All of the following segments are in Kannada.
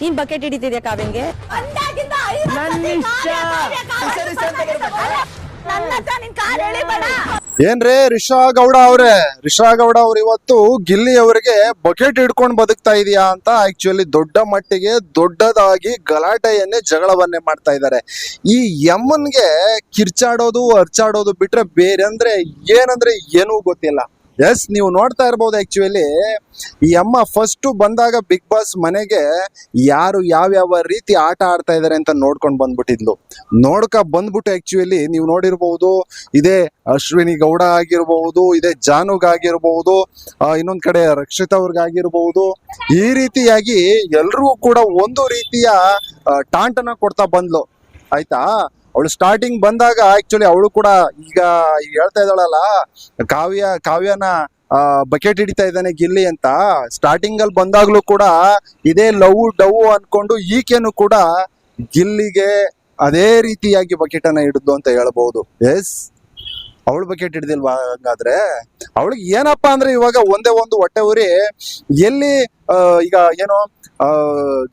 ನೀನ್ ಬಕೆಟ್ ಹಿಡಿತಿದ್ಯಾ ಕಾವ್ಯಂಗೆ? ಏನ್ರಿ ರಿಷಾ ಗೌಡ ಅವ್ರೆ? ರಿಷಾ ಗೌಡ ಅವ್ರು ಇವತ್ತು ಗಿಲ್ಲಿ ಅವರಿಗೆ ಬಕೆಟ್ ಹಿಡ್ಕೊಂಡು ಬದುಕ್ತಾ ಇದೀಯಾ ಅಂತ ಆಕ್ಚುಲಿ ದೊಡ್ಡ ಮಟ್ಟಿಗೆ ದೊಡ್ಡದಾಗಿ ಗಲಾಟೆಯನ್ನೇ ಜಗಳವನ್ನೇ ಮಾಡ್ತಾ ಇದ್ದಾರೆ ಈ ಯಮ್ಮನ್ಗೆ ಕಿರ್ಚಾಡೋದು ಅರ್ಚಾಡೋದು ಬಿಟ್ರೆ ಬೇರೆ ಅಂದ್ರೆ ಏನಂದ್ರೆ ಏನೂ ಗೊತ್ತಿಲ್ಲ. ಎಸ್ ನೀವು ನೋಡ್ತಾ ಇರ್ಬೋದು ಆಕ್ಚುಲಿ ಈ ಅಮ್ಮ ಫಸ್ಟ್ ಬಂದಾಗ ಬಿಗ್ ಬಾಸ್ ಮನೆಗೆ ಯಾರು ಯಾವ್ಯಾವ ರೀತಿ ಆಟ ಆಡ್ತಾ ಇದಾರೆ ಅಂತ ನೋಡ್ಕೊಂಡು ಬಂದ್ಬಿಟ್ಟಿದ್ಲು. ನೋಡ್ಕ ಬಂದ್ಬಿಟ್ಟು ಆಕ್ಚುಲಿ ನೀವು ನೋಡಿರ್ಬಹುದು ಇದೇ ಅಶ್ವಿನಿ ಗೌಡ ಆಗಿರ್ಬಹುದು ಇದೇ ಜಾನುಗ್ ಆಗಿರ್ಬಹುದು ಆ, ಇನ್ನೊಂದ್ ಕಡೆ ರಕ್ಷಿತ್ ಅವ್ರಿಗಾಗಿರ್ಬಹುದು ಈ ರೀತಿಯಾಗಿ ಎಲ್ರಿಗೂ ಕೂಡ ಒಂದು ರೀತಿಯ ಟಾಂಟನ ಕೊಡ್ತಾ ಬಂದ್ಲು. ಆಯ್ತಾ? ಅವಳು ಸ್ಟಾರ್ಟಿಂಗ್ ಬಂದಾಗ ಆಕ್ಚುಲಿ ಅವಳು ಕೂಡ ಈಗ ಹೇಳ್ತಾ ಇದ್ದಾಳಲ್ಲ, ಕಾವ್ಯ, ಕಾವ್ಯನ ಬಕೆಟ್ ಹಿಡಿತಾ ಇದ್ದಾನೆ ಗಿಲ್ಲಿ ಅಂತ. ಸ್ಟಾರ್ಟಿಂಗ್ ಅಲ್ಲಿ ಬಂದಾಗ್ಲೂ ಕೂಡ ಇದೇ ಲವ್ ಡವ್ ಅನ್ಕೊಂಡು ಈಕೆನು ಕೂಡ ಗಿಲ್ಲಿಗೆ ಅದೇ ರೀತಿಯಾಗಿ ಬಕೆಟ್ ಅನ್ನ ಹಿಡಿದು ಅಂತ ಹೇಳ್ಬಹುದು ಎಸ್ ಅವಳು ಬಕೆಟ್ ಹಿಡ್ದಿಲ್ವಾ ಹಂಗಾದ್ರೆ? ಅವಳಿಗೆ ಏನಪ್ಪಾ ಅಂದ್ರೆ ಇವಾಗ ಒಂದೇ ಒಂದು ಹೊಟ್ಟೆ ಉರಿ ಎಲ್ಲಿ ಈಗ ಏನೋ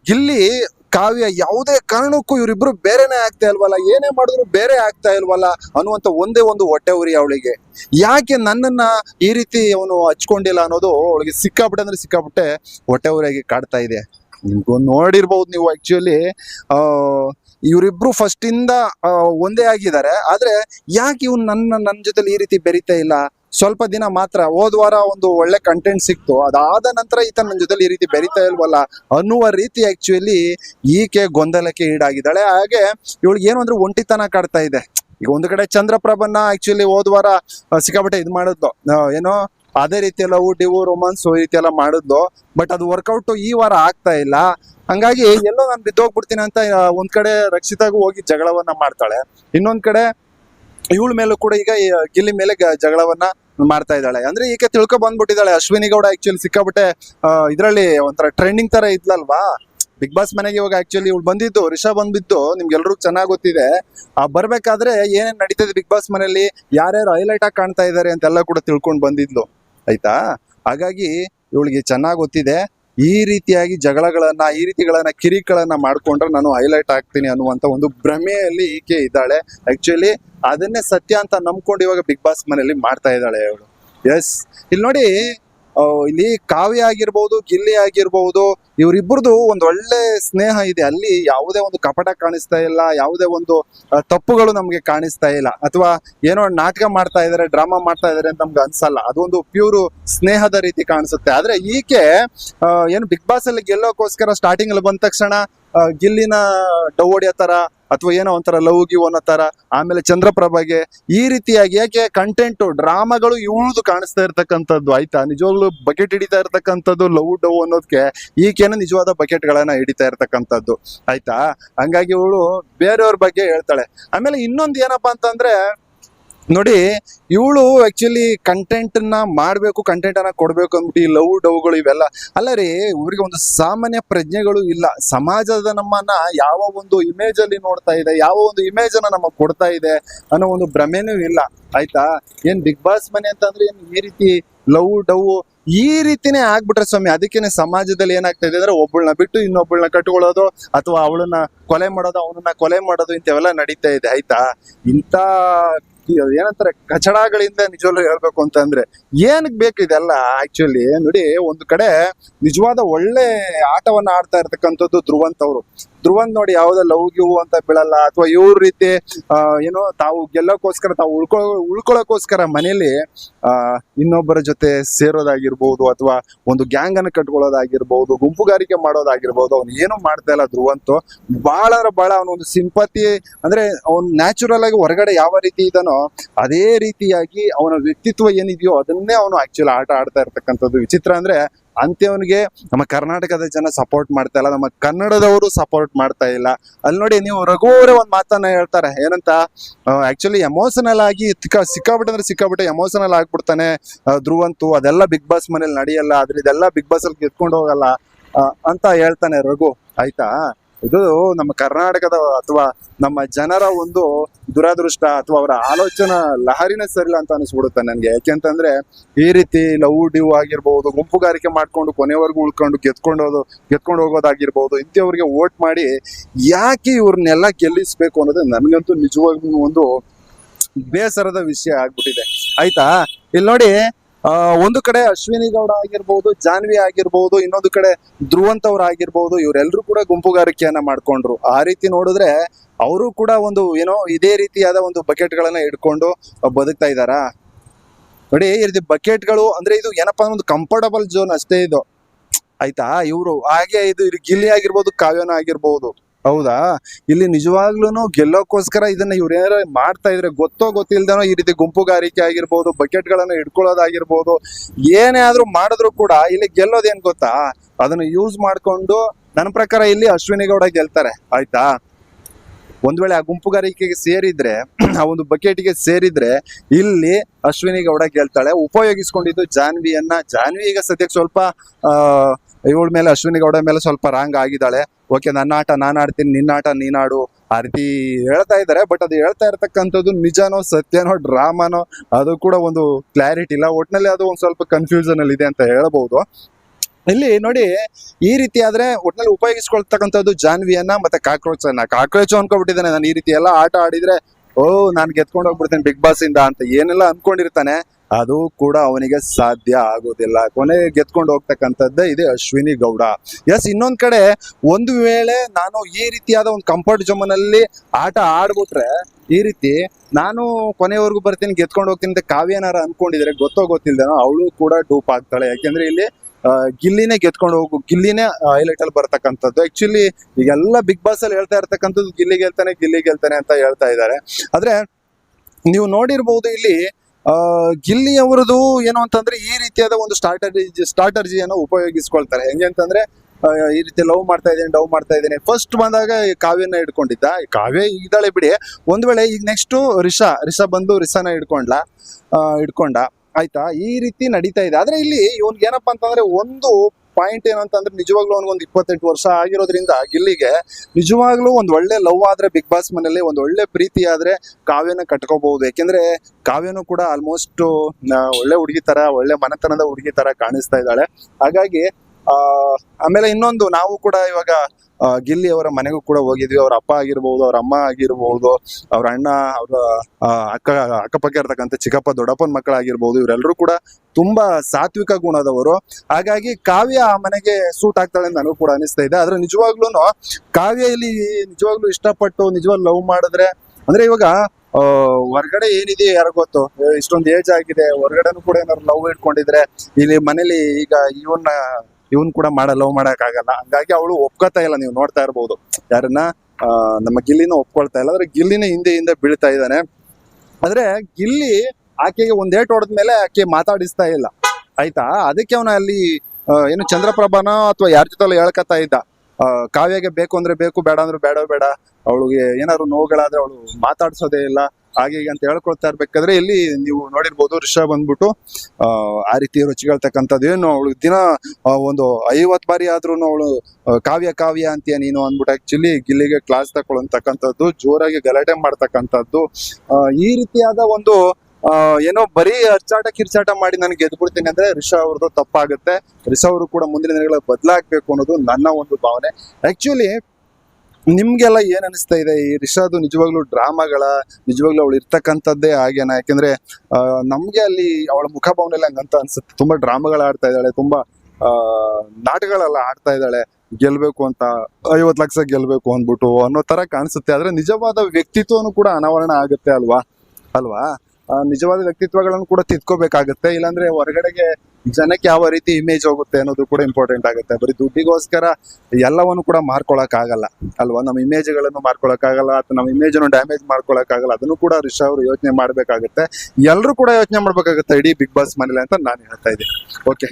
ಗಿಲ್ಲಿ ಕಾವ್ಯ ಯಾವುದೇ ಕಾರಣಕ್ಕೂ ಇವರಿಬ್ರು ಬೇರೆನೆ ಆಗ್ತಾ ಇಲ್ವಲ್ಲ? ಏನೇ ಮಾಡಿದ್ರು ಬೇರೆ ಆಗ್ತಾ ಇಲ್ವಲ್ಲ? ಅನ್ನುವಂತ ಒಂದೇ ಒಂದು ಹೊಟ್ಟೆ ಉರಿ ಅವಳಿಗೆ. ಯಾಕೆ ನನ್ನನ್ನ ಈ ರೀತಿ ಅವನು ಹಚ್ಕೊಂಡಿಲ್ಲ ಅನ್ನೋದು ಅವಳಿಗೆ ಸಿಕ್ಕಾಬಿಟ್ಟೆ ಅಂದ್ರೆ ಸಿಕ್ಕಾಬಿಟ್ಟೆ ಹೊಟ್ಟೆ ಉರಿಯಾಗಿ ಕಾಡ್ತಾ ಇದೆ. ನೋಡಿರ್ಬಹುದು ನೀವು ಆಕ್ಚುಲಿ ಇವರಿಬ್ರು ಫಸ್ಟ್ ಇಂದ ಒಂದೇ ಆಗಿದ್ದಾರೆ. ಆದ್ರೆ ಯಾಕೆ ಇವ್ನು ನನ್ನ ನನ್ನ ಜೊತೆಲಿ ಈ ರೀತಿ ಬೆರಿತಾ ಇಲ್ಲ? ಸ್ವಲ್ಪ ದಿನ ಮಾತ್ರ ಹೋದ್ವಾರ ಒಂದು ಒಳ್ಳೆ ಕಂಟೆಂಟ್ ಸಿಕ್ತು. ಅದಾದ ನಂತರ ಈತ ನನ್ನ ಜೊತೆಲಿ ಈ ರೀತಿ ಬೆರಿತಾ ಇಲ್ವಲ್ಲ ಅನ್ನುವ ರೀತಿ ಆಕ್ಚುಲಿ ಈಕೆ ಗೊಂದಲಕ್ಕೆ ಈಡಾಗಿದ್ದಾಳೆ. ಹಾಗೆ ಇವಳಿಗೆ ಏನು ಅಂದ್ರೆ ಒಂಟಿತನ ಕಾಡ್ತಾ ಇದೆ. ಈಗ ಒಂದು ಕಡೆ ಚಂದ್ರಪ್ರಭನ್ನ ಆಕ್ಚುಲಿ ಹೋದ್ವಾರ ಸಿಕ್ಕಾಪಟ್ಟೆ ಇದು ಮಾಡಿದ್ಲು. ಆ, ಏನೋ ಅದೇ ರೀತಿ ಎಲ್ಲ ಡಿವು ರೊಮಾನ್ಸ್ ಈ ರೀತಿ ಎಲ್ಲ ಮಾಡಿದ್ಲು. ಬಟ್ ಅದು ವರ್ಕೌಟ್ ಈ ವಾರ ಆಗ್ತಾ ಇಲ್ಲ. ಹಂಗಾಗಿ ಎಲ್ಲೋ ನಾನು ಬಿದ್ದೋಗ್ಬಿಡ್ತೀನಿ ಅಂತ ಒಂದ್ ಕಡೆ ರಕ್ಷಿತಾಗೂ ಹೋಗಿ ಜಗಳವನ್ನ ಮಾಡ್ತಾಳೆ. ಇನ್ನೊಂದ್ ಕಡೆ ಇವಳ ಮೇಲೂ ಕೂಡ ಈಗ ಗಿಲ್ಲಿ ಮೇಲೆ ಜಗಳವನ್ನ ಮಾಡ್ತಾ ಇದ್ದಾಳೆ. ಅಂದ್ರೆ ಈಕೆ ತಿಳ್ಕೊ ಬಂದ್ಬಿಟ್ಟಿದ್ದಾಳೆ. ಅಶ್ವಿನಿ ಗೌಡ ಆಕ್ಚುಲಿ ಸಿಕ್ಕಾಬಿಟ್ಟೆ ಇದರಲ್ಲಿ ಒಂಥರ ಟ್ರೆಂಡಿಂಗ್ ತರ ಇದ್ಲಲ್ವಾ? ಬಿಗ್ ಬಾಸ್ ಮನೆಗೆ ಇವಾಗ ಆಕ್ಚುಲಿ ಇವ್ಳು ಬಂದಿದ್ದು ರಿಷಾ ಬಂದ್ಬಿದ್ದು, ನಿಮ್ಗೆಲ್ರಿಗೂ ಚೆನ್ನಾಗಿ ಗೊತ್ತಿದೆ. ಆ, ಬರ್ಬೇಕಾದ್ರೆ ಏನೇನ್ ನಡೀತದೆ ಬಿಗ್ ಬಾಸ್ ಮನೆಯಲ್ಲಿ? ಯಾರ್ಯಾರು ಹೈಲೈಟ್ ಆಗಿ ಕಾಣ್ತಾ ಇದ್ದಾರೆ ಅಂತೆಲ್ಲ ಕೂಡ ತಿಳ್ಕೊಂಡು ಬಂದಿದ್ಲು. ಆಯ್ತಾ? ಹಾಗಾಗಿ ಇವಳಿಗೆ ಚೆನ್ನಾಗಿ ಗೊತ್ತಿದೆ. ಈ ರೀತಿಯಾಗಿ ಜಗಳಗಳನ್ನ, ಈ ರೀತಿಗಳನ್ನ ಕಿರಿಕಳನ್ನ ಮಾಡ್ಕೊಂಡ್ರೆ ನಾನು ಹೈಲೈಟ್ ಆಗ್ತೀನಿ ಅನ್ನುವಂತ ಒಂದು ಭ್ರಮೆಯಲ್ಲಿ ಈಕೆ ಇದ್ದಾಳೆ. ಆಕ್ಚುಲಿ ಅದನ್ನೇ ಸತ್ಯ ಅಂತ ನಂಬ್ಕೊಂಡು ಇವಾಗ ಬಿಗ್ ಬಾಸ್ ಮನೆಯಲ್ಲಿ ಮಾಡ್ತಾ ಇದ್ದಾಳೆ ಅವಳು. ಎಸ್ ಇಲ್ಲಿ ನೋಡಿ ಇಲ್ಲಿ ಕಾವ್ಯ ಆಗಿರ್ಬೋದು, ಗಿಲ್ಲಿ ಆಗಿರ್ಬಹುದು ಇವರಿಬ್ಬರದು ಒಂದು ಒಳ್ಳೆ ಸ್ನೇಹ ಇದೆ. ಅಲ್ಲಿ ಯಾವುದೇ ಒಂದು ಕಪಟ ಕಾಣಿಸ್ತಾ ಇಲ್ಲ, ಯಾವುದೇ ಒಂದು ತಪ್ಪುಗಳು ನಮಗೆ ಕಾಣಿಸ್ತಾ ಇಲ್ಲ. ಅಥವಾ ಏನೋ ನಾಟಕ ಮಾಡ್ತಾ ಇದ್ದಾರೆ ಡ್ರಾಮಾ ಮಾಡ್ತಾ ಇದ್ದಾರೆ ಅಂತ ನಮ್ಗೆ ಅನ್ಸಲ್ಲ. ಅದೊಂದು ಪ್ಯೂರ್ ಸ್ನೇಹದ ರೀತಿ ಕಾಣಿಸುತ್ತೆ. ಆದ್ರೆ ಈಕೆ ಏನು ಬಿಗ್ ಬಾಸ್ ಅಲ್ಲಿ ಗೆಲ್ಲೋಕೋಸ್ಕರ ಸ್ಟಾರ್ಟಿಂಗ್ ಅಲ್ಲಿ ಬಂದ ತಕ್ಷಣ ಗಿಲ್ಲಿನ ಡವ್ ಹೊಡಿಯೋ ತರ ಅಥವಾ ಏನೋ ಒಂಥರ ಲವ್ ಗಿವ್ ಅನ್ನೋ ತರ, ಆಮೇಲೆ ಚಂದ್ರಪ್ರಭಾಗೆ ಈ ರೀತಿಯಾಗಿ ಯಾಕೆ ಕಂಟೆಂಟ್ ಡ್ರಾಮಾಗಳು ಇವಳದು ಕಾಣಿಸ್ತಾ ಇರ್ತಕ್ಕಂಥದ್ದು ಆಯ್ತಾ? ನಿಜವಾಗ್ಲೂ ಬಕೆಟ್ ಹಿಡಿತಾ ಇರ್ತಕ್ಕಂಥದ್ದು ಲವ್ ಡವ್ ಅನ್ನೋದಕ್ಕೆ ಈಕೇನ ನಿಜವಾದ ಬಕೆಟ್ ಗಳನ್ನ ಹಿಡಿತಾ ಇರ್ತಕ್ಕಂಥದ್ದು ಆಯ್ತಾ? ಹಂಗಾಗಿ ಇವಳು ಬೇರೆಯವ್ರ ಬಗ್ಗೆ ಹೇಳ್ತಾಳೆ. ಆಮೇಲೆ ಇನ್ನೊಂದು ಏನಪ್ಪಾ ಅಂತಂದ್ರೆ ನೋಡಿ, ಇವಳು ಆಕ್ಚುಲಿ ಕಂಟೆಂಟ್ನ ಮಾಡ್ಬೇಕು ಕಂಟೆಂಟ್ ಅನ್ನ ಕೊಡ್ಬೇಕು ಅಂದ್ಬಿಟ್ಟು ಈ ಲವ್ ಡವ್ಗಳು ಇವೆಲ್ಲ. ಅಲ್ಲ ರೀ, ಇವ್ರಿಗೆ ಒಂದು ಸಾಮಾನ್ಯ ಪ್ರಜ್ಞೆಗಳು ಇಲ್ಲ. ಸಮಾಜದ ನಮ್ಮನ್ನ ಯಾವ ಒಂದು ಇಮೇಜ್ ಅಲ್ಲಿ ನೋಡ್ತಾ ಇದೆ, ಯಾವ ಒಂದು ಇಮೇಜ್ ಅನ್ನ ನಮಗ್ ಕೊಡ್ತಾ ಇದೆ ಅನ್ನೋ ಒಂದು ಭ್ರಮೆನೂ ಇಲ್ಲ. ಆಯ್ತಾ? ಏನ್ ಬಿಗ್ ಬಾಸ್ ಮನೆ ಅಂತಂದ್ರೆ ಏನ್ ಈ ರೀತಿ ಲವ್ ಡವ್ ಈ ರೀತಿನೇ ಆಗ್ಬಿಟ್ರೆ ಸ್ವಾಮಿ, ಅದಕ್ಕೇನೆ ಸಮಾಜದಲ್ಲಿ ಏನಾಗ್ತಾ ಇದೆ ಅಂದ್ರೆ ಒಬ್ಬಳನ್ನ ಬಿಟ್ಟು ಇನ್ನೊಬ್ಬಳನ್ನ ಕಟ್ಕೊಳ್ಳೋದು ಅಥವಾ ಅವಳನ್ನ ಕೊಲೆ ಮಾಡೋದು, ಅವನನ್ನ ಕೊಲೆ ಮಾಡೋದು ಇಂಥವೆಲ್ಲ ನಡೀತಾ ಇದೆ. ಆಯ್ತಾ? ಇಂಥ ಏನಂತಾರೆ, ಕಚಡಗಳಿಂದ ನಿಜವಲ್ಲೂ ಹೇಳ್ಬೇಕು ಅಂತಂದ್ರೆ ಏನಕ್ ಬೇಕು ಇದೆಲ್ಲ ಆಕ್ಚುಲಿ ನೋಡಿ, ಒಂದು ಕಡೆ ನಿಜವಾದ ಒಳ್ಳೆ ಆಟವನ್ನ ಆಡ್ತಾ ಇರ್ತಕ್ಕಂಥದ್ದು ಧ್ರುವಂತ್ ಅವರು. ಧ್ರುವಂತ್ ನೋಡಿ ಯಾವುದೇ ಲವ್ ಗಿವ್ ಅಂತ ಬೀಳಲ್ಲ, ಅಥವಾ ಇವ್ರ ರೀತಿ ಏನು ತಾವು ಗೆಲ್ಲೋಕೋಸ್ಕರ ತಾವು ಉಳ್ಕೊ ಉಳ್ಕೊಳ್ಳೋಕೋಸ್ಕರ ಮನೇಲಿ ಇನ್ನೊಬ್ಬರ ಜೊತೆ ಸೇರೋದಾಗಿರ್ಬೋದು, ಅಥವಾ ಒಂದು ಗ್ಯಾಂಗ್ ಅನ್ನು ಕಟ್ಕೊಳ್ಳೋದಾಗಿರ್ಬೋದು, ಗುಂಪುಗಾರಿಕೆ ಮಾಡೋದಾಗಿರ್ಬೋದು, ಅವ್ನು ಏನು ಮಾಡ್ತಾ ಇಲ್ಲ ಧ್ರುವಂತು. ಬಹಳ ಬಹಳ ಒಂದು ಸಿಂಪತಿ, ಅಂದ್ರೆ ಅವ್ನು ನ್ಯಾಚುರಲ್ ಆಗಿ ಹೊರಗಡೆ ಯಾವ ರೀತಿ ಇದನೋ, ಅದೇ ರೀತಿಯಾಗಿ ಅವನ ವ್ಯಕ್ತಿತ್ವ ಏನಿದೆಯೋ ಅದನ್ನೇ ಅವನು ಆಕ್ಚುಲಿ ಆಟ ಆಡ್ತಾ ಇರ್ತಕ್ಕಂಥದ್ದು. ವಿಚಿತ್ರ ಅಂದ್ರೆ ಅಂತ್ಯವನಿಗೆ ನಮ್ಮ ಕರ್ನಾಟಕದ ಜನ ಸಪೋರ್ಟ್ ಮಾಡ್ತಾ ಇಲ್ಲ, ನಮ್ಮ ಕನ್ನಡದವರು ಸಪೋರ್ಟ್ ಮಾಡ್ತಾ ಇಲ್ಲ. ಅಲ್ಲಿ ನೋಡಿ ನೀವು ರಘುವರೇ ಒಂದು ಮಾತನ್ನ ಹೇಳ್ತಾರೆ, ಏನಂತ ಆಕ್ಚುಲಿ ಎಮೋಷನಲ್ ಆಗಿ ಸಿಕ್ಕಾಬಿಟ್ಟೆ ಅಂದ್ರೆ ಸಿಕ್ಕಾಬಿಟ್ಟೆ ಎಮೋಷನಲ್ ಆಗ್ಬಿಡ್ತಾನೆ ಧ್ರುವಂತು ಅದೆಲ್ಲ ಬಿಗ್ ಬಾಸ್ ಮನೇಲಿ ನಡೆಯಲ್ಲ, ಆದ್ರೆ ಇದೆಲ್ಲ ಬಿಗ್ ಬಾಸ್ ಅಲ್ಲಿ ಕಿತ್ಕೊಂಡು ಹೋಗಲ್ಲ ಅಂತ ಹೇಳ್ತಾನೆ ರಘು. ಆಯ್ತಾ? ಇದು ನಮ್ಮ ಕರ್ನಾಟಕದ ಅಥವಾ ನಮ್ಮ ಜನರ ಒಂದು ದುರಾದೃಷ್ಟ ಅಥವಾ ಅವರ ಆಲೋಚನಾ ಲಹರಿನ ಸರಿಲ್ಲ ಅಂತ ಅನಿಸ್ಬಿಡುತ್ತೆ ನನಗೆ. ಯಾಕೆಂತಂದ್ರೆ ಈ ರೀತಿ ಲವ್ ಡಿವ್ ಆಗಿರ್ಬೋದು, ಗುಂಪುಗಾರಿಕೆ ಮಾಡ್ಕೊಂಡು ಕೊನೆವರೆಗೂ ಉಳ್ಕೊಂಡು ಗೆದ್ಕೊಂಡೋದು ಗೆದ್ಕೊಂಡು ಹೋಗೋದಾಗಿರ್ಬೋದು, ಇಂಥವ್ರಿಗೆ ವೋಟ್ ಮಾಡಿ ಯಾಕೆ ಇವ್ರನ್ನೆಲ್ಲ ಗೆಲ್ಲಿಸ್ಬೇಕು ಅನ್ನೋದು ನನಗಂತೂ ನಿಜವಾಗ್ಲೂ ಒಂದು ಬೇಸರದ ವಿಷಯ ಆಗ್ಬಿಟ್ಟಿದೆ. ಆಯ್ತಾ? ಇಲ್ಲಿ ನೋಡಿ ಒಂದು ಕಡೆ ಅಶ್ವಿನಿ ಗೌಡ ಆಗಿರ್ಬೋದು, ಜಾನ್ವಿ ಆಗಿರ್ಬಹುದು ಇನ್ನೊಂದು ಕಡೆ ಧ್ರುವಂತ್ ಆಗಿರ್ಬಹುದು ಇವರೆಲ್ಲರೂ ಕೂಡ ಗುಂಪುಗಾರಿಕೆಯನ್ನ ಮಾಡ್ಕೊಂಡ್ರು. ಆ ರೀತಿ ನೋಡಿದ್ರೆ ಅವರು ಕೂಡ ಒಂದು, ಏನೋ ಇದೇ ರೀತಿಯಾದ ಒಂದು ಬಕೆಟ್ ಗಳನ್ನ ಇಟ್ಕೊಂಡು ಬದುಕ್ತಾ ಇದಾರ ನೋಡಿ ರೀತಿ ಬಕೆಟ್ಗಳು ಅಂದ್ರೆ ಇದು ಏನಪ್ಪಾ ಒಂದು ಕಂಫರ್ಟಬಲ್ ಝೋನ್ ಅಷ್ಟೇ ಇದು. ಆಯ್ತಾ? ಇವರು ಹಾಗೆ ಇದು ಇದು ಗಿಲ್ಲಿ ಆಗಿರ್ಬೋದು, ಕಾವ್ಯನ ಆಗಿರ್ಬೋದು. ಹೌದಾ? ಇಲ್ಲಿ ನಿಜವಾಗ್ಲೂ ಗೆಲ್ಲೋಕ್ಕೋಸ್ಕರ ಇದನ್ನ ಇವ್ರೇನಾರ ಮಾಡ್ತಾ ಇದ್ರೆ ಗೊತ್ತೋ ಗೊತ್ತಿಲ್ದೇನೋ ಈ ರೀತಿ ಗುಂಪುಗಾರಿಕೆ ಆಗಿರ್ಬೋದು, ಬಕೆಟ್ಗಳನ್ನು ಇಟ್ಕೊಳ್ಳೋದಾಗಿರ್ಬೋದು ಏನೇ ಆದ್ರೂ ಮಾಡಿದ್ರು ಕೂಡ ಇಲ್ಲಿ ಗೆಲ್ಲೋದೇನ್ ಗೊತ್ತಾ? ಅದನ್ನ ಯೂಸ್ ಮಾಡ್ಕೊಂಡು ನನ್ನ ಪ್ರಕಾರ ಇಲ್ಲಿ ಅಶ್ವಿನಿ ಗೌಡ ಗೆಲ್ತಾರೆ, ಆಯ್ತಾ? ಒಂದ್ ವೇಳೆ ಆ ಗುಂಪುಗಾರಿಕೆಗೆ ಸೇರಿದ್ರೆ, ಆ ಒಂದು ಬಕೆಟ್ಗೆ ಸೇರಿದ್ರೆ ಇಲ್ಲಿ ಅಶ್ವಿನಿ ಗೌಡ ಗೆಲ್ತಾಳೆ. ಉಪಯೋಗಿಸ್ಕೊಂಡಿದ್ದು ಜಾನ್ವಿಯನ್ನ. ಜಾನ್ವಿ ಈಗ ಸದ್ಯಕ್ಕೆ ಸ್ವಲ್ಪ, ಆ ಇವಳ ಮೇಲೆ ಅಶ್ವಿನಿ ಗೌಡ ಮೇಲೆ ಸ್ವಲ್ಪ ರಾಂಗ್ ಆಗಿದ್ದಾಳೆ. ಓಕೆ ನನ್ನ ಆಟ ನಾನು ಆಡ್ತೀನಿ, ನಿನ್ನ ಆಟ ನೀನಾಡು ಆ ರೀತಿ ಹೇಳ್ತಾ ಇದ್ದಾರೆ ಬಟ್ ಅದು ಹೇಳ್ತಾ ಇರತಕ್ಕಂಥದ್ದು ನಿಜನೋ ಸತ್ಯನೋ ಡ್ರಾಮಾನೋ ಅದು ಕೂಡ ಒಂದು ಕ್ಲಾರಿಟಿ ಇಲ್ಲ. ಒಟ್ನಲ್ಲಿ ಅದು ಒಂದು ಸ್ವಲ್ಪ ಕನ್ಫ್ಯೂಷನ್ ಅಲ್ಲಿ ಇದೆ ಅಂತ ಹೇಳಬಹುದು ಇಲ್ಲಿ ನೋಡಿ, ಈ ರೀತಿ ಆದ್ರೆ ಒಟ್ನಲ್ಲಿ ಉಪಯೋಗಿಸ್ಕೊಳ್ತಕ್ಕಂಥದ್ದು ಜಾನ್ವಿಯನ್ನ ಮತ್ತೆ ಕಾಕ್ರೋಚ್ ಅನ್ನ ಕಾಕ್ರೋಚ್ ಅನ್ಕೊಬಿಟ್ಟಿದ್ದಾನೆ ನಾನು ಈ ರೀತಿ ಎಲ್ಲ ಆಟ ಆಡಿದ್ರೆ, ಓ, ನಾನು ಗೆದ್ಕೊಂಡು ಹೋಗ್ಬಿಡ್ತೇನೆ ಬಿಗ್ ಬಾಸ್ ಇಂದ ಅಂತ. ಏನೆಲ್ಲ ಅನ್ಕೊಂಡಿರ್ತಾನೆ ಅದು ಕೂಡ ಅವನಿಗೆ ಸಾಧ್ಯ ಆಗೋದಿಲ್ಲ. ಕೊನೆ ಗೆದ್ಕೊಂಡು ಹೋಗ್ತಕ್ಕಂಥದ್ದೇ ಇದೆ ಅಶ್ವಿನಿ ಗೌಡ. ಎಸ್ ಇನ್ನೊಂದ್ ಕಡೆ ಒಂದು ವೇಳೆ ನಾನು ಈ ರೀತಿಯಾದ ಒಂದು ಕಂಫರ್ಟ್ ಜೋಮನಲ್ಲಿ ಆಟ ಆಡ್ಬಿಟ್ರೆ ಈ ರೀತಿ ನಾನು ಕೊನೆವರೆಗೂ ಬರ್ತೀನಿ, ಗೆದ್ಕೊಂಡು ಹೋಗ್ತೀನಿ ಅಂತ ಕಾವ್ಯನಾರ ಅನ್ಕೊಂಡಿದ್ರೆ ಗೊತ್ತೋ ಗೊತ್ತಿಲ್ದೇನೋ ಅವಳು ಕೂಡ ಡೂಪ್ ಆಗ್ತಾಳೆ. ಯಾಕೆಂದ್ರೆ ಇಲ್ಲಿ ಗಿಲ್ಲಿನೇ ಗೆದ್ಕೊಂಡು ಹೋಗು, ಗಿಲ್ಲಿನೇ ಹೈಲೈಟ್ ಅಲ್ಲಿ ಬರ್ತಕ್ಕಂಥದ್ದು. ಆಕ್ಚುಲಿ ಈಗೆಲ್ಲ ಬಿಗ್ ಬಾಸ್ ಅಲ್ಲಿ ಹೇಳ್ತಾ ಇರ್ತಕ್ಕಂಥದ್ದು ಗಿಲ್ಲಿ ಗೆಲ್ತಾನೆ ಗಿಲ್ಲಿ ಗೆಲ್ತಾನೆ ಅಂತ ಹೇಳ್ತಾ ಇದ್ದಾರೆ. ಆದ್ರೆ, ನೀವು ನೋಡಿರ್ಬಹುದು ಇಲ್ಲಿ ಗಿಲ್ಲಿ ಅವರದು ಏನು ಅಂತಂದ್ರೆ ಈ ರೀತಿಯಾದ ಒಂದು ಸ್ಟ್ರಾಟಜಿ ಸ್ಟ್ರಾಟಜಿಯನ್ನು ಉಪಯೋಗಿಸ್ಕೊಳ್ತಾರೆ. ಹೆಂಗೆ ಅಂತಂದ್ರೆ ಈ ರೀತಿ ಲವ್ ಮಾಡ್ತಾ ಇದ್ದೀನಿ, ಡವ್ ಮಾಡ್ತಾ ಇದ್ದೀನಿ. ಫಸ್ಟ್ ಬಂದಾಗ ಕಾವ್ಯನ ಇಟ್ಕೊಂಡಿದ್ದ ಕಾವ್ಯ ಇದ್ದಾಳೆ ಬಿಡಿ. ಒಂದ್ ವೇಳೆ ಈಗ ನೆಕ್ಸ್ಟ್ ರಿಷಾ ರಿಷಾ ಬಂದು ರಿಷಾನ ಹಿಡ್ಕೊಂಡ್ಲ ಇಟ್ಕೊಂಡ ಹಿಡ್ಕೊಂಡ. ಆಯ್ತಾ? ಈ ರೀತಿ ನಡೀತಾ ಇದೆ. ಆದ್ರೆ ಇಲ್ಲಿ ಇವನ್ಗೆ ಏನಪ್ಪಾ ಅಂತಂದ್ರೆ ಒಂದು ಪಾಯಿಂಟ್ ಏನಂತಂದ್ರೆ ನಿಜವಾಗ್ಲೂ ಅವ್ನಿಗೊಂದು ಇಪ್ಪತ್ತೆಂಟು ವರ್ಷ ಆಗಿರೋದ್ರಿಂದ ಗಿಲ್ಲಿಗೆ ನಿಜವಾಗ್ಲೂ ಒಂದು ಒಳ್ಳೆ ಲವ್ ಆದ್ರೆ ಬಿಗ್ ಬಾಸ್ ಮನೆಯಲ್ಲಿ ಒಂದು ಒಳ್ಳೆ ಪ್ರೀತಿ ಆದ್ರೆ ಕಾವ್ಯನ ಕಟ್ಕೋಬಹುದು. ಯಾಕೆಂದ್ರೆ ಕಾವ್ಯನು ಕೂಡ ಆಲ್ಮೋಸ್ಟ್ ಒಳ್ಳೆ ಹುಡುಗಿ ತರ, ಒಳ್ಳೆ ಮನೆತನದ ಹುಡುಗಿ ತರ ಕಾಣಿಸ್ತಾ ಇದ್ದಾಳೆ. ಹಾಗಾಗಿ ಆಮೇಲೆ ಇನ್ನೊಂದು, ನಾವು ಕೂಡ ಇವಾಗ ಗಿಲ್ಲಿ ಅವರ ಮನೆಗೂ ಕೂಡ ಹೋಗಿದ್ವಿ. ಅವ್ರ ಅಪ್ಪ ಆಗಿರ್ಬೋದು, ಅವ್ರ ಅಮ್ಮ ಆಗಿರ್ಬಹುದು ಅವ್ರ ಅಣ್ಣ, ಅವ್ರ ಅಕ್ಕ, ಅಕ್ಕಪಕ್ಕ ಇರ್ತಕ್ಕಂಥ ಚಿಕ್ಕಪ್ಪ, ದೊಡ್ಡಪ್ಪನ ಮಕ್ಕಳಾಗಿರ್ಬೋದು ಇವರೆಲ್ಲರೂ ಕೂಡ ತುಂಬಾ ಸಾತ್ವಿಕ ಗುಣದವರು. ಹಾಗಾಗಿ ಕಾವ್ಯ ಆ ಮನೆಗೆ ಸೂಟ್ ಆಗ್ತಾಳೆ ಅಂತ ನನಗೂ ಕೂಡ ಅನಿಸ್ತಾ ಇದೆ. ಆದ್ರೆ ನಿಜವಾಗ್ಲೂ ಕಾವ್ಯ ಇಲ್ಲಿ ನಿಜವಾಗ್ಲೂ ಇಷ್ಟಪಟ್ಟು ನಿಜವಾಗ್ಲೂ ಲವ್ ಮಾಡಿದ್ರೆ, ಅಂದ್ರೆ ಇವಾಗ ಹೊರ್ಗಡೆ ಏನಿದೆ ಯಾರು ಗೊತ್ತು? ಇಷ್ಟೊಂದು ಏಜ್ ಆಗಿದೆ, ಹೊರಗಡೆನೂ ಕೂಡ ಏನಾದ್ರು ಲವ್ ಇಟ್ಕೊಂಡಿದ್ರೆ, ಇಲ್ಲಿ ಮನೇಲಿ ಈಗ ಇವನ್ನ ಇವನ್ ಕೂಡ ಮಾಡ ಲವ್ ಮಾಡಕ್ ಆಗಲ್ಲ. ಹಂಗಾಗಿ ಅವಳು ಒಪ್ಕೋತಾ ಇಲ್ಲ, ನೀವು ನೋಡ್ತಾ ಇರ್ಬೋದು. ಯಾರನ್ನ ನಮ್ಮ ಗಿಲ್ಲಿನ ಒಪ್ಕೊಳ್ತಾ ಇಲ್ಲ. ಅಂದ್ರೆ ಗಿಲ್ಲಿನ ಹಿಂದೆ ಹಿಂದೆ ಬೀಳ್ತಾ ಇದ್ದಾನೆ. ಆದ್ರೆ ಗಿಲ್ಲಿ ಆಕೆಗೆ ಒಂದ್ ಏಟ್ ಹೊಡೆದ್ಮೇಲೆ ಆಕೆ ಮಾತಾಡಿಸ್ತಾ ಇಲ್ಲ. ಆಯ್ತಾ? ಅದಕ್ಕೆ ಅವನ ಅಲ್ಲಿ ಏನು ಚಂದ್ರಪ್ರಭಾನ ಅಥವಾ ಯಾರ ಜೊತೆ ಹೇಳ್ಕತ್ತಾ ಇದ್ದ. ಕಾವ್ಯಗೆ ಬೇಕು ಅಂದ್ರೆ ಬೇಕು, ಬೇಡ ಅಂದ್ರೆ ಬೇಡ ಬೇಡ. ಅವಳಿಗೆ ಏನಾದ್ರು ನೋವುಗಳಾದ್ರೆ ಅವಳು ಮಾತಾಡ್ಸೋದೇ ಇಲ್ಲ. ಹಾಗೆ ಅಂತ ಹೇಳ್ಕೊಳ್ತಾ ಇರ್ಬೇಕಾದ್ರೆ ಇಲ್ಲಿ ನೀವು ನೋಡಿರ್ಬೋದು ರಿಷಾ ಬಂದ್ಬಿಟ್ಟು ಆ, ರೀತಿ ರುಚಿಗಳ್ತಕ್ಕಂಥದ್ದು ಏನು ಅವಳು ದಿನ ಒಂದು ಐವತ್ ಬಾರಿ ಆದ್ರೂ ಅವಳು ಕಾವ್ಯ ಕಾವ್ಯ ಅಂತೀಯ ನೀನು ಅಂದ್ಬಿಟ್ಟು ಆಕ್ಚುಲಿ ಗಿಲ್ಲಿಗೆ ಕ್ಲಾಸ್ ತಗೊಳ್ಳತಕ್ಕಂಥದ್ದು ಜೋರಾಗಿ ಗಲಾಟೆ ಮಾಡ್ತಕ್ಕಂಥದ್ದು ಈ ರೀತಿಯಾದ ಒಂದು ಏನೋ ಬರೀ ಅರ್ಚಾಟ ಕಿರ್ಚಾಟ ಮಾಡಿ ನಾನು ಗೆದ್ಬಿಡ್ತೀನಿ ಅಂದ್ರೆ ರಿಷಾ ಅವ್ರದ್ದು ತಪ್ಪಾಗುತ್ತೆ. ರಿಷಾ ಅವರು ಕೂಡ ಮುಂದಿನ ದಿನಗಳ ಬದಲಾಗಬೇಕು ಅನ್ನೋದು ನನ್ನ ಒಂದು ಭಾವನೆ. ಆಕ್ಚುಲಿ ನಿಮ್ಗೆಲ್ಲ ಏನ್ ಅನಿಸ್ತಾ ಇದೆ? ಈ ರಿಷಾದು ನಿಜವಾಗ್ಲೂ ಡ್ರಾಮಾಗಳ, ನಿಜವಾಗ್ಲೂ ಅವಳು ಇರ್ತಕ್ಕಂಥದ್ದೇ ಹಾಗೇನ ಯಾಕೆಂದ್ರೆ ನಮ್ಗೆ ಅಲ್ಲಿ ಅವಳ ಮುಖಭಾವನೆಲ್ಲ ಹಂಗಂತ ಅನ್ಸುತ್ತೆ. ತುಂಬಾ ಡ್ರಾಮಾಗಳು ಆಡ್ತಾ ಇದ್ದಾಳೆ, ತುಂಬಾ, ಆ, ನಾಟಕಗಳೆಲ್ಲ ಆಡ್ತಾ ಇದ್ದಾಳೆ. ಗೆಲ್ಬೇಕು ಅಂತ ಐವತ್ ಲಕ್ಷ ಗೆಲ್ಬೇಕು ಅಂದ್ಬಿಟ್ಟು ಅನ್ನೋ ತರ ಕಾಣಿಸುತ್ತೆ. ಆದ್ರೆ ನಿಜವಾದ ವ್ಯಕ್ತಿತ್ವನು ಕೂಡ ಅನಾವರಣ ಆಗುತ್ತೆ ಅಲ್ವಾ? ಅಲ್ವಾ? ನಿಜವಾದ ವ್ಯಕ್ತಿತ್ವಗಳನ್ನು ಕೂಡ ತಿದ್ಕೋಬೇಕಾಗುತ್ತೆ. ಇಲ್ಲಾಂದ್ರೆ ಹೊರಗಡೆಗೆ ಜನಕ್ಕೆ ಯಾವ ರೀತಿ ಇಮೇಜ್ ಹೋಗುತ್ತೆ ಅನ್ನೋದು ಕೂಡ ಇಂಪಾರ್ಟೆಂಟ್ ಆಗುತ್ತೆ. ಬರೀ ದುಡ್ಡಿಗೋಸ್ಕರ ಎಲ್ಲವನ್ನು ಕೂಡ ಮಾರ್ಕೊಳಕ್ ಆಗಲ್ಲ ಅಲ್ವಾ? ನಮ್ಮ ಇಮೇಜ್ಗಳನ್ನು ಮಾರ್ಕೊಳಕ್ ಆಗಲ್ಲ ಅಥವಾ ನಮ್ಮ ಇಮೇಜ್ ಅನ್ನು ಡ್ಯಾಮೇಜ್ ಮಾಡ್ಕೊಳಕ್ ಆಗಲ್ಲ ಅದನ್ನು ಕೂಡ ರಿಷಾ ಅವರು ಯೋಚನೆ ಮಾಡ್ಬೇಕಾಗುತ್ತೆ. ಎಲ್ಲರೂ ಕೂಡ ಯೋಚನೆ ಮಾಡ್ಬೇಕಾಗುತ್ತೆ ಇಡೀ ಬಿಗ್ ಬಾಸ್ ಮನೇಲಿ ಅಂತ ನಾನು ಹೇಳ್ತಾ ಇದ್ದೀನಿ. ಓಕೆ